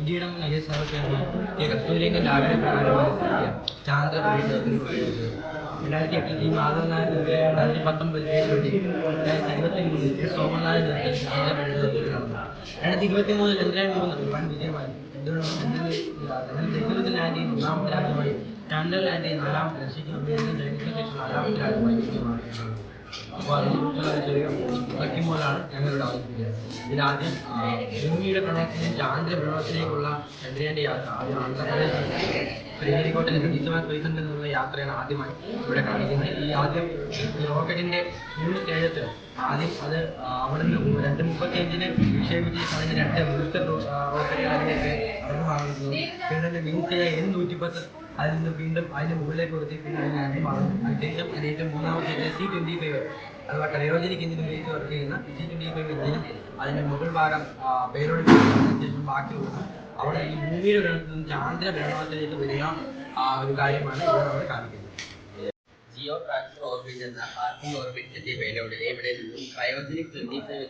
ഇന്ത്യയുടെ I S R കസ്തൂരിന്റെ ആഗ്രഹപ്രകാരമാണ് ചാന്ദ്ര പരീക്ഷണത്തിന് രണ്ടായിരത്തി എട്ടിൽ ഈ മാധവൻ നായർ രണ്ടായിരത്തി പത്തൊമ്പതിൽ രണ്ടായിരത്തി ഇരുപത്തി മൂന്നിൽ സോമനാഥൻ ചാന്ദ്ര രണ്ടായിരത്തി ഇരുപത്തി മൂന്നിൽ ചന്ദ്രയാൻ മൂന്ന് വൻ വിജയമായി ദക്ഷിണത്തിൽ ലാൻഡ് ചെയ്ത് ഒന്നാമത്തെ രാജ്യമായി ചാന്ദ്രൻ ലാൻഡ് ചെയ്ത് നാലാമത്തെ നാലാമത്തെ രാജ്യമായി മാറിയിട്ടുണ്ട് അപ്പോൾ ഒരു ചെറിയ പറ്റിമൂലാണ് ഞങ്ങളിവിടെ അവതരിപ്പിക്കുന്നത് ഇതിലാദ്യം ഭൂമിയുടെ പ്രണയത്തിന് ചാന്ദ്ര ഭ്രമണത്തിലേക്കുള്ള ചന്ദ്രയാന്റെ യാത്ര ആദ്യം നിന്നുള്ള യാത്രയാണ് ആദ്യമായി ഇവിടെ കാണിക്കുന്നത്. ഈ ആദ്യം റോക്കറ്റിന്റെ മൂന്ന് സ്റ്റേജത്തിൽ ആദ്യം അത് അവിടെ നിന്ന് രണ്ട് മുപ്പത്തിയഞ്ചിന് വിക്ഷേപിച്ച് അതിന് രണ്ട് ബൂസ്റ്റർ റോക്കറ്റുകൾ അതിലേക്ക് ഇറങ്ങുമാകുന്നു പിന്നെ വീട്ടിലെ എൻ നൂറ്റിപ്പത്ത് അതിൽ നിന്ന് വീണ്ടും അതിന് മുകളിലേക്ക് കൊടുത്തി പിന്നെ അതിന് മാറുന്നു അതിനുശേഷം അതിന്റെ മൂന്നാമത്തെ സി ട്വന്റി ഫൈവ് അഥവാ ക്രയോജനിക് എഞ്ചിൻ ഉപയോഗിച്ച് വർക്ക് ചെയ്യുന്ന സി ട്വന്റി ഫൈവ് എഞ്ചിനും അതിന്റെ മുകൾ ഭാഗം പേരോട് ശേഷം ബാക്കിയുള്ള അവിടെ ഈ ഭൂമിയുടെ ഗ്രഹത്തിൽ നിന്ന് ചാന്ദ്ര ഗ്രഹണത്തിലേക്ക് വരിക ഒരു കാര്യമാണ് ഇവിടെ നമ്മൾ കാണിക്കുന്നത്. ജിയോ ട്രാക്ടർ ഓർബിറ്റ് എന്ന പാർക്കിംഗ് ഓർബിറ്റ് എത്തിയ പേലോഡിനെ ഇവിടെ നിന്നും cryogenic twenty five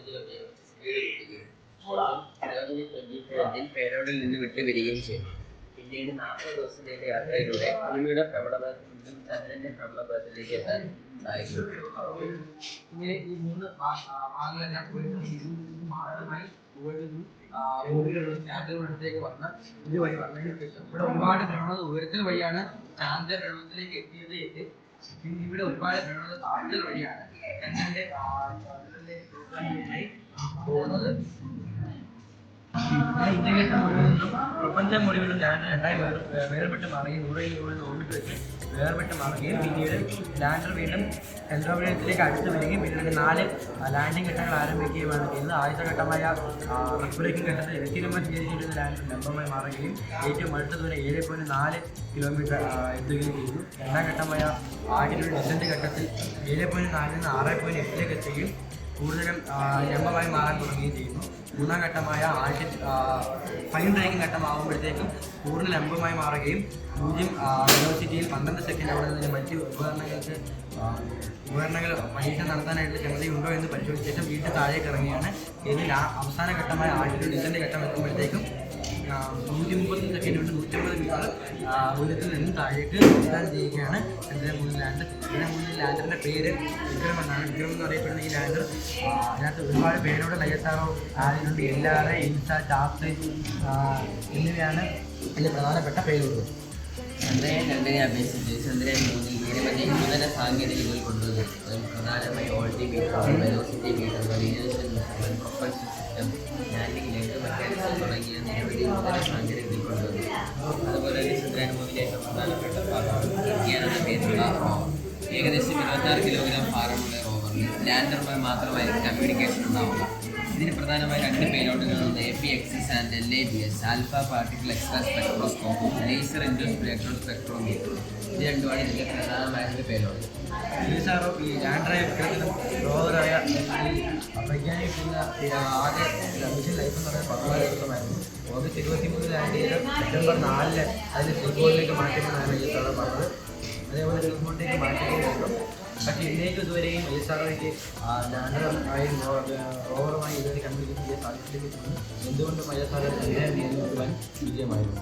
cryogenic twenty five engine നിന്ന് വിട്ടു വരികയും ചെയ്തു. പിന്നീട് നാൽപ്പത് ദിവസത്തെ യാത്രയിലൂടെ ഭൂമിയുടെ പ്രബലപഥത്തിൽ നിന്നും ചന്ദ്രന്റെ പ്രബലപഥത്തിലേക്ക് എത്താൻ സഹായിക്കും ഇങ്ങനെ ഈ മൂന്ന് ഭാഗങ്ങളെല്ലാം ഭൂമിയിലുള്ള ചാന്ദ്രഗ്രഹണത്തിലേക്ക് വന്ന് ഇതുവഴി വന്നതിന് ശേഷം ഇവിടെ ഒരുപാട് ഭ്രമണ ഉയരത്തിൽ വഴിയാണ് ചാന്ദ്രഗ്രഹണത്തിലേക്ക് എത്തിയത് എത്തി പിന്നെ ഇവിടെ ഒരുപാട് ഭ്രമണ താഴ്ത്തൽ വഴിയാണ് ചന്ദ്രന്റെ പോകുന്നത്. പിന്നെ ഇന്ത്യയ്ക്ക് മുഴുവനും പ്രപഞ്ചം മുഴുവനും ലാൻഡ് രണ്ടായി വേർ- വേർപെട്ട് മാറുകയും നൂറയിൽ മുഴുവൻ ഓർമ്മിട്ട് വെച്ച് വേർപെട്ട് മാറുകയും പിന്നീട് ലാൻഡർ വീണ്ടും ചന്ദ്രോപരിതലത്തിലേക്ക് അടുത്ത് വരികയും പിന്നീട് നാല് ലാൻഡിംഗ് ഘട്ടങ്ങൾ ആരംഭിക്കുകയുമാണ്. ചെയ്യുന്നത് ആദ്യത്തെ ഘട്ടമായ റെസ്പിറേഷൻ ഘട്ടത്തിൽ കിലോമീറ്റർ ചെയ്തിരുന്ന ലാൻഡർ ലംബമായി മാറുകയും ഏറ്റവും അടുത്ത ദൂരം ഏഴ് പോയിന്റ് നാല് കിലോമീറ്റർ എത്തുകയും ചെയ്തു. രണ്ടാം ഘട്ടമായ ആദ്യത്തെ ഡിസന്റ് ഘട്ടത്തിൽ ഏഴ് പോയിന്റ് നാലിൽ നിന്ന് ആറ് പോയിന്റ് എട്ടിലേക്ക് എത്തുകയും കൂടുതലും എമ്മമായി മാറാൻ തുടങ്ങുകയും ചെയ്യുന്നു. മൂന്നാം ഘട്ടമായ ആദ്യ ഫൈൻ ബ്രേക്കിംഗ് ഘട്ടമാകുമ്പോഴത്തേക്കും കൂടുതൽ ലംബമായി മാറുകയും പൂജ്യം യൂണിവേഴ്സിറ്റിയിൽ പന്ത്രണ്ട് സെക്കൻഡ് അവിടെ നിന്ന് മറ്റ് ഉപകരണങ്ങൾക്ക് ഉപകരണങ്ങൾ പരീക്ഷ നടത്താനായിട്ട് ക്ഷമതയുണ്ടോ എന്ന് പരിശോധിച്ച ശേഷം വീണ്ടും താഴേക്ക് ഇറങ്ങിയാണ് ഇതിൽ അവസാന ഘട്ടമായ ആദ്യത്തെ ഡിസന്റെ ഘട്ടം എത്തുമ്പോഴത്തേക്കും നൂറ്റി മുപ്പത്തി സെക്കൻഡ് നൂറ്റി നൂറ്റമ്പത് മീറ്റർ ഉയരത്തിൽ നിന്ന് താഴേക്ക് ലാൻഡ് ചെയ്യുകയാണ് ചന്ദ്രൻ മൂന്ന് ലാൻഡർ. ചന്ദ്രൻ മൂന്ന് ലാൻഡറിന്റെ പേര് വിക്രം എന്നാണ് വിക്രം എന്ന് അറിയപ്പെടുന്ന ഈ ലാൻഡർ അതിനകത്ത് ഒരുപാട് പേരോട് ലയത്താറോ ആയതുകൊണ്ട് ആർ ഇൻസ ടാപ്സ് എന്നിവയാണ് അതിന്റെ പ്രധാനപ്പെട്ട പേരുകൾ. ചന്ദ്രയാൻ രണ്ടിനെ അപേക്ഷിച്ച് ചന്ദ്രയാൻ മൂന്നിൽ നിരവധി നൂതന സാങ്കേതികതകൾ കൊണ്ടുവന്നു. അതിൽ പ്രധാനമായി ഓൾട്ടിമീറ്റർ വെലോസിറ്റി മീറ്റർ റേഡിയേഷൻ ഏകദേശം ഇരുപത്താറ് കിലോഗ്രാം ഭാരമുള്ള റോവറിൽ ലാൻഡറുമായി മാത്രമായി കമ്മ്യൂണിക്കേഷൻ ഉണ്ടാവുക. ഇതിന് പ്രധാനമായി രണ്ട് പേരോട്ടുകളാണ് A P X S and L A B S alpha particle X ray സ്പെക്ട്രോസ്കോപ്പും laser induced electro spectrometer ഇത് രണ്ടുമാണ് ഇതിന്റെ പ്രധാനമായ പേലോട്ട് ഈസാറോ ഈ ലാൻഡറായ സാറ് അതേപോലെ പക്ഷേ ഇതിലേക്ക് ഇതുവരെയും ആർ സാറിലേക്ക് ലാൻഡറുമായും റോവറുമായി ഇതുവരെ കണ്ടുപിടിക്കാൻ ചെയ്യാൻ സാധിച്ചില്ലെങ്കിൽ എന്തുകൊണ്ടും എസ് ആർ നിയന്ത്രിക്കുവാൻ വിജയമായിരുന്നു